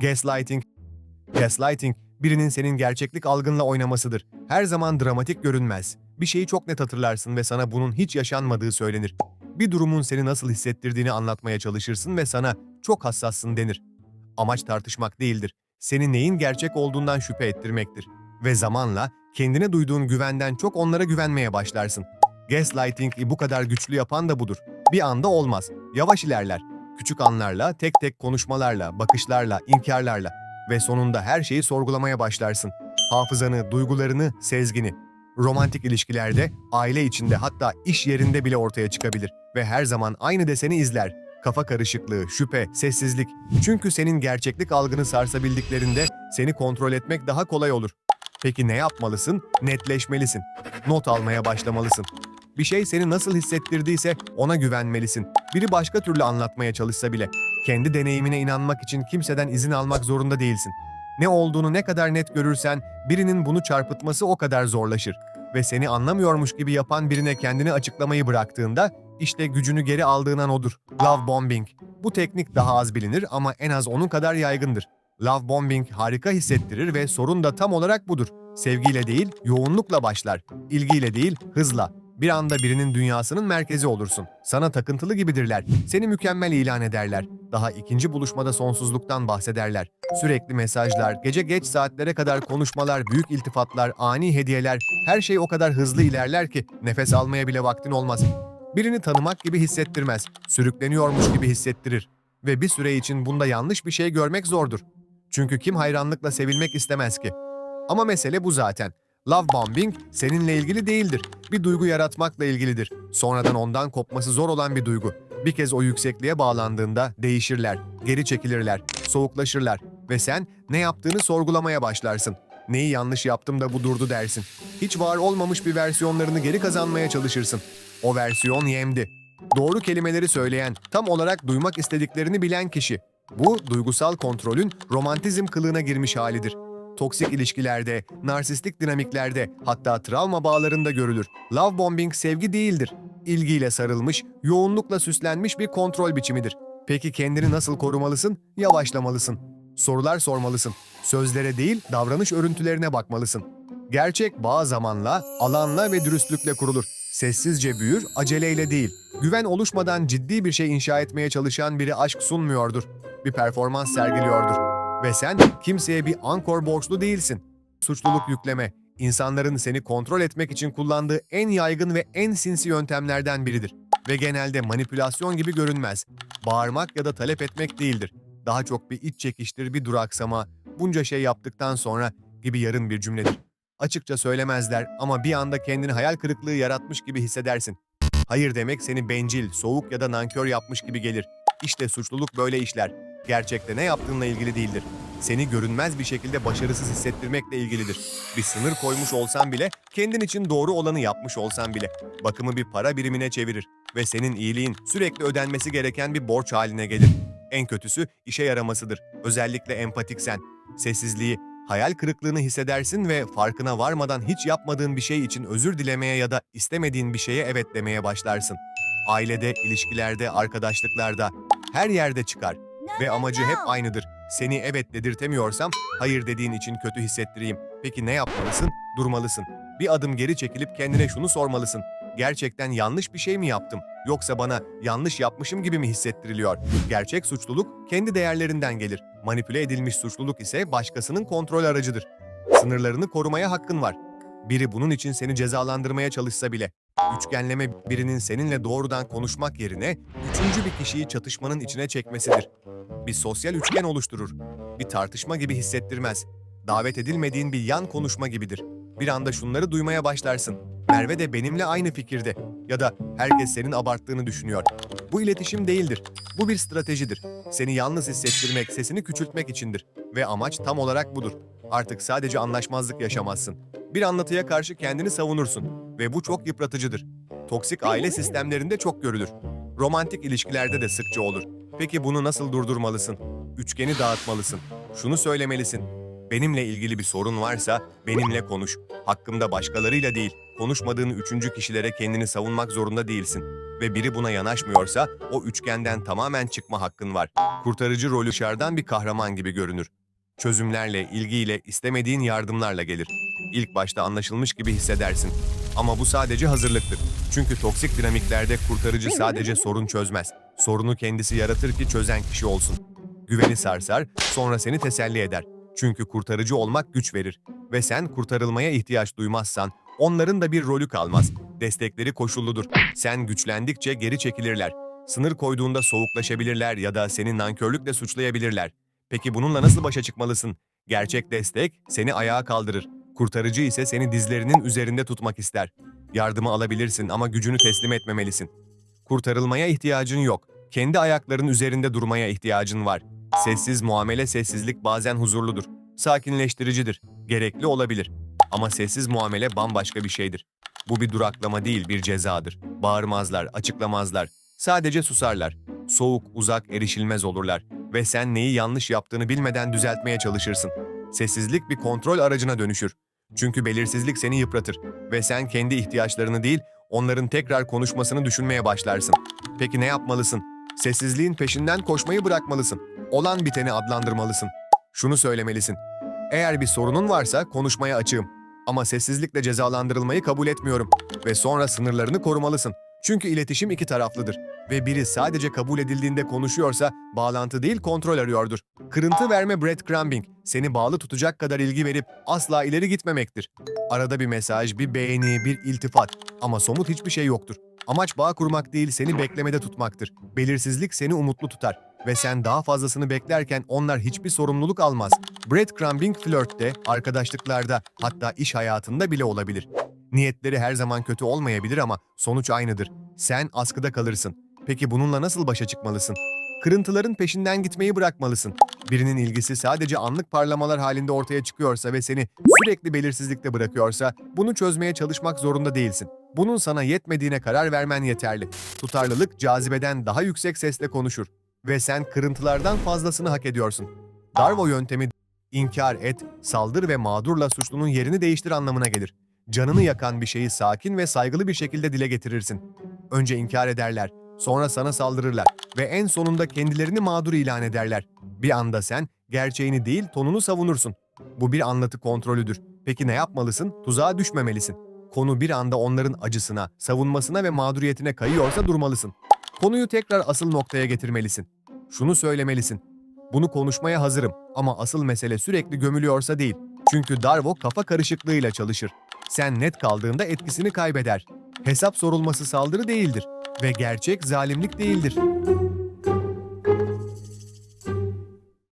Gaslighting Gaslighting, birinin senin gerçeklik algınla oynamasıdır. Her zaman dramatik görünmez. Bir şeyi çok net hatırlarsın ve sana bunun hiç yaşanmadığı söylenir. Bir durumun seni nasıl hissettirdiğini anlatmaya çalışırsın ve sana çok hassassın denir. Amaç tartışmak değildir. Seni neyin gerçek olduğundan şüphe ettirmektir. Ve zamanla kendine duyduğun güvenden çok onlara güvenmeye başlarsın. Gaslighting'i bu kadar güçlü yapan da budur. Bir anda olmaz. Yavaş ilerler. Küçük anlarla, tek tek konuşmalarla, bakışlarla, inkarlarla ve sonunda her şeyi sorgulamaya başlarsın. Hafızanı, duygularını, sezgini. Romantik ilişkilerde, aile içinde hatta iş yerinde bile ortaya çıkabilir ve her zaman aynı deseni izler. Kafa karışıklığı, şüphe, sessizlik. Çünkü senin gerçeklik algını sarsabildiklerinde seni kontrol etmek daha kolay olur. Peki ne yapmalısın? Netleşmelisin. Not almaya başlamalısın. Bir şey seni nasıl hissettirdiyse ona güvenmelisin. Biri başka türlü anlatmaya çalışsa bile kendi deneyimine inanmak için kimseden izin almak zorunda değilsin. Ne olduğunu ne kadar net görürsen birinin bunu çarpıtması o kadar zorlaşır. Ve seni anlamıyormuş gibi yapan birine kendini açıklamayı bıraktığında işte gücünü geri aldığın an odur. Love bombing. Bu teknik daha az bilinir ama en az onun kadar yaygındır. Love bombing harika hissettirir ve sorun da tam olarak budur. Sevgiyle değil, yoğunlukla başlar. İlgiyle değil, hızla. Bir anda birinin dünyasının merkezi olursun. Sana takıntılı gibidirler. Seni mükemmel ilan ederler. Daha ikinci buluşmada sonsuzluktan bahsederler. Sürekli mesajlar, gece geç saatlere kadar konuşmalar, büyük iltifatlar, ani hediyeler, her şey o kadar hızlı ilerler ki nefes almaya bile vaktin olmaz. Birini tanımak gibi hissettirmez, sürükleniyormuş gibi hissettirir. Ve bir süre için bunda yanlış bir şey görmek zordur. Çünkü kim hayranlıkla sevilmek istemez ki? Ama mesele bu zaten. Love bombing seninle ilgili değildir. Bir duygu yaratmakla ilgilidir. Sonradan ondan kopması zor olan bir duygu. Bir kez o yüksekliğe bağlandığında değişirler, geri çekilirler, soğuklaşırlar ve sen ne yaptığını sorgulamaya başlarsın. Neyi yanlış yaptım da bu durdu dersin. Hiç var olmamış bir versiyonlarını geri kazanmaya çalışırsın. O versiyon yemdi. Doğru kelimeleri söyleyen, tam olarak duymak istediklerini bilen kişi. Bu duygusal kontrolün romantizm kılığına girmiş halidir. Toksik ilişkilerde, narsistik dinamiklerde, hatta travma bağlarında görülür. Love bombing sevgi değildir. İlgiyle sarılmış, yoğunlukla süslenmiş bir kontrol biçimidir. Peki kendini nasıl korumalısın? Yavaşlamalısın. Sorular sormalısın. Sözlere değil, davranış örüntülerine bakmalısın. Gerçek bağ zamanla, alanla ve dürüstlükle kurulur. Sessizce büyür, aceleyle değil. Güven oluşmadan ciddi bir şey inşa etmeye çalışan biri aşk sunmuyordur. Bir performans sergiliyordur. Ve sen kimseye bir ankor borçlu değilsin. Suçluluk yükleme, insanların seni kontrol etmek için kullandığı en yaygın ve en sinsi yöntemlerden biridir. Ve genelde manipülasyon gibi görünmez. Bağırmak ya da talep etmek değildir. Daha çok bir iç çekiştir, bir duraksama, bunca şey yaptıktan sonra gibi yarın bir cümledir. Açıkça söylemezler ama bir anda kendini hayal kırıklığı yaratmış gibi hissedersin. Hayır demek seni bencil, soğuk ya da nankör yapmış gibi gelir. İşte suçluluk böyle işler. Gerçekte ne yaptığınla ilgili değildir. Seni görünmez bir şekilde başarısız hissettirmekle ilgilidir. Bir sınır koymuş olsan bile, kendin için doğru olanı yapmış olsan bile, bakımı bir para birimine çevirir ve senin iyiliğin sürekli ödenmesi gereken bir borç haline gelir. En kötüsü işe yaramasıdır. Özellikle empatiksen. Sessizliği, hayal kırıklığını hissedersin ve farkına varmadan hiç yapmadığın bir şey için özür dilemeye ya da istemediğin bir şeye evet demeye başlarsın. Ailede, ilişkilerde, arkadaşlıklarda, her yerde çıkar ve amacı hep aynıdır. Seni evet dedirtemiyorsam hayır dediğin için kötü hissettireyim. Peki ne yapmalısın? Durmalısın. Bir adım geri çekilip kendine şunu sormalısın. Gerçekten yanlış bir şey mi yaptım? Yoksa bana yanlış yapmışım gibi mi hissettiriliyor? Gerçek suçluluk kendi değerlerinden gelir. Manipüle edilmiş suçluluk ise başkasının kontrol aracıdır. Sınırlarını korumaya hakkın var. Biri bunun için seni cezalandırmaya çalışsa bile. Üçgenleme birinin seninle doğrudan konuşmak yerine üçüncü bir kişiyi çatışmanın içine çekmesidir. Bir sosyal üçgen oluşturur. Bir tartışma gibi hissettirmez. Davet edilmediğin bir yan konuşma gibidir. Bir anda şunları duymaya başlarsın. Merve de benimle aynı fikirde. Ya da herkes senin abarttığını düşünüyor. Bu iletişim değildir. Bu bir stratejidir. Seni yalnız hissettirmek, sesini küçültmek içindir. Ve amaç tam olarak budur. Artık sadece anlaşmazlık yaşamazsın. Bir anlatıya karşı kendini savunursun. Ve bu çok yıpratıcıdır. Toksik aile sistemlerinde çok görülür. Romantik ilişkilerde de sıkça olur. Peki bunu nasıl durdurmalısın? Üçgeni dağıtmalısın. Şunu söylemelisin. Benimle ilgili bir sorun varsa benimle konuş. Hakkımda başkalarıyla değil, konuşmadığın üçüncü kişilere kendini savunmak zorunda değilsin. Ve biri buna yanaşmıyorsa o üçgenden tamamen çıkma hakkın var. Kurtarıcı rolü dışarıdan bir kahraman gibi görünür. Çözümlerle, ilgiyle, istemediğin yardımlarla gelir. İlk başta anlaşılmış gibi hissedersin. Ama bu sadece hazırlıktır. Çünkü toksik dinamiklerde kurtarıcı sadece sorun çözmez. Sorunu kendisi yaratır ki çözen kişi olsun. Güveni sarsar, sonra seni teselli eder. Çünkü kurtarıcı olmak güç verir. Ve sen kurtarılmaya ihtiyaç duymazsan, onların da bir rolü kalmaz. Destekleri koşulludur. Sen güçlendikçe geri çekilirler. Sınır koyduğunda soğuklaşabilirler ya da seni nankörlükle suçlayabilirler. Peki bununla nasıl başa çıkmalısın? Gerçek destek seni ayağa kaldırır. Kurtarıcı ise seni dizlerinin üzerinde tutmak ister. Yardımı alabilirsin ama gücünü teslim etmemelisin. Kurtarılmaya ihtiyacın yok. Kendi ayakların üzerinde durmaya ihtiyacın var. Sessiz muamele sessizlik bazen huzurludur. Sakinleştiricidir. Gerekli olabilir. Ama sessiz muamele bambaşka bir şeydir. Bu bir duraklama değil, bir cezadır. Bağırmazlar, açıklamazlar. Sadece susarlar. Soğuk, uzak, erişilmez olurlar. Ve sen neyi yanlış yaptığını bilmeden düzeltmeye çalışırsın. Sessizlik bir kontrol aracına dönüşür. Çünkü belirsizlik seni yıpratır ve sen kendi ihtiyaçlarını değil, onların tekrar konuşmasını düşünmeye başlarsın. Peki ne yapmalısın? Sessizliğin peşinden koşmayı bırakmalısın. Olan biteni adlandırmalısın. Şunu söylemelisin. Eğer bir sorunun varsa konuşmaya açığım. Ama sessizlikle cezalandırılmayı kabul etmiyorum. Ve sonra sınırlarını korumalısın. Çünkü iletişim iki taraflıdır. Ve biri sadece kabul edildiğinde konuşuyorsa bağlantı değil kontrol arıyordur. Kırıntı verme breadcrumbing, seni bağlı tutacak kadar ilgi verip asla ileri gitmemektir. Arada bir mesaj, bir beğeni, bir iltifat ama somut hiçbir şey yoktur. Amaç bağ kurmak değil, seni beklemede tutmaktır. Belirsizlik seni umutlu tutar ve sen daha fazlasını beklerken onlar hiçbir sorumluluk almaz. Breadcrumbing flörtte, arkadaşlıklarda, hatta iş hayatında bile olabilir. Niyetleri her zaman kötü olmayabilir ama sonuç aynıdır. Sen askıda kalırsın. Peki bununla nasıl başa çıkmalısın? Kırıntıların peşinden gitmeyi bırakmalısın. Birinin ilgisi sadece anlık parlamalar halinde ortaya çıkıyorsa ve seni sürekli belirsizlikte bırakıyorsa bunu çözmeye çalışmak zorunda değilsin. Bunun sana yetmediğine karar vermen yeterli. Tutarlılık cazibeden daha yüksek sesle konuşur ve sen kırıntılardan fazlasını hak ediyorsun. Darvo yöntemi inkar et, saldır ve mağdurla suçlunun yerini değiştir anlamına gelir. Canını yakan bir şeyi sakin ve saygılı bir şekilde dile getirirsin. Önce inkar ederler, sonra sana saldırırlar ve en sonunda kendilerini mağdur ilan ederler. Bir anda sen gerçeğini değil tonunu savunursun. Bu bir anlatı kontrolüdür. Peki ne yapmalısın? Tuzağa düşmemelisin. Konu bir anda onların acısına, savunmasına ve mağduriyetine kayıyorsa durmalısın. Konuyu tekrar asıl noktaya getirmelisin. Şunu söylemelisin. Bunu konuşmaya hazırım ama asıl mesele sürekli gömülüyorsa değil. Çünkü Darvo kafa karışıklığıyla çalışır. Sen net kaldığında etkisini kaybeder. Hesap sorulması saldırı değildir ve gerçek zalimlik değildir.